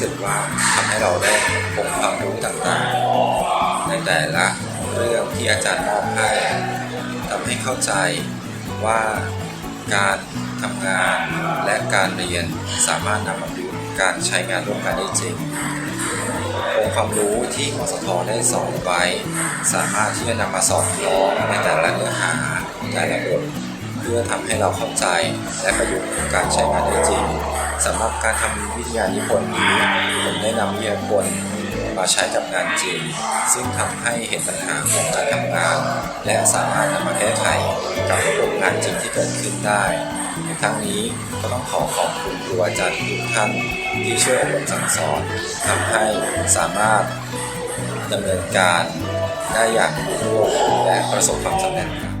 สึกว่าทำให้เราได้พบความรู้ต่างๆ ในแต่ละเรื่องที่อาจารย์มอบให้ทำให้เข้าใจว่าการทำงานและการเรียนสามารถนำมาประยุกต์การใช้งานร่วมกันได้จริงองค์ความรู้ที่มสทได้สอนไปสามารถที่จะนำมาสอดคล้องในแต่ละเนื้อหาแต่ละบท เพื่อทำให้เราเข้าใจและประยุกต์การใช้งานได้จริงสำหรับการทำวิทยานิพนธ์นี้ผมได้นำวิทยานิพนธ์มาใช้กับงานจริง ซึ่งทำให้เห็นปัญหาของการทำงาน และสามารถนำมาแก้ไขกับระบบงานจริงที่เกิดขึ้นได้ทั้งนี้ก็ต้องขอขอบคุณครูอาจารย์ทุกท่านที่ช่วยอบรมสั่งสอนทำให้สามารถดำเนินการได้อย่างรุ่งโรจน์และประสบความสำเร็จครับ